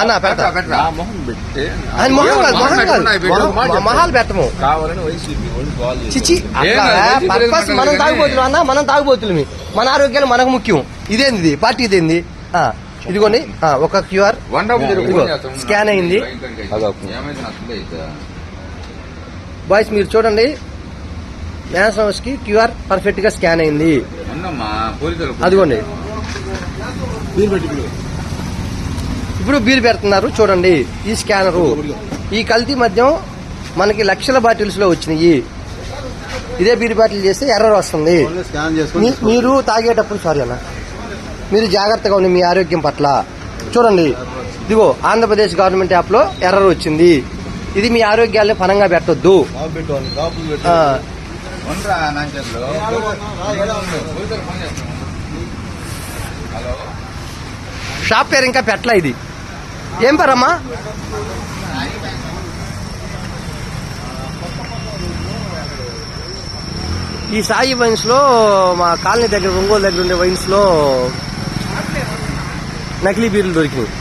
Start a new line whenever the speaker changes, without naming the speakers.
అన్న పెడతా.
మొహం పెట్టి.
మొహం కాదు మొహం కాదు. మొహాలు పెట్టము.
కావాలని వైసీపీ
చిచి పర్పస్ మనం తాగుబోతులు అన్న మనం తాగుబోతులు మన ఆరోగ్యాలు మనకు ముఖ్యం. ఇదేంది ఇది పార్టీ ఇదేంది? ఆ, ఒక క్యూఆర్. స్కాన్ అయింది. బాయ్స్ మీరు చూడండి. మ్యాన్స్ హౌస్కి క్యూఆర్ పర్ఫెక్ట్గా స్కాన్ అయింది. అదిగోండి. ఇప్పుడు బిల్ పెడుతున్నారు చూడండి ఈ స్కానరు. ఈ కల్తీ మద్యం మనకి లక్షల బాటిల్స్లో వచ్చినాయి. ఇదే బీర్ బాటిల్ చేస్తే ఎర్రర్ వస్తుంది. మీరు తాగేటప్పుడు సారీ అన్న మీరు జాగ్రత్తగా ఉండి మీ ఆరోగ్యం పట్ల. చూడండి ఇదిగో ఆంధ్రప్రదేశ్ గవర్నమెంట్ యాప్లో ఎర్రర్ వచ్చింది. ఇది మీ ఆరోగ్యాన్ని పనంగా పెట్టొద్దు. షాప్ పేరు ఇంకా పెట్టలే ఇది. ఏం పేరమ్మా? ఈ సాయి వైన్స్లో మా కాలనీ దగ్గర ఒంగోలు దగ్గర ఉండే వైన్స్లో నకిలీ బీర్లు దొరికినాయి.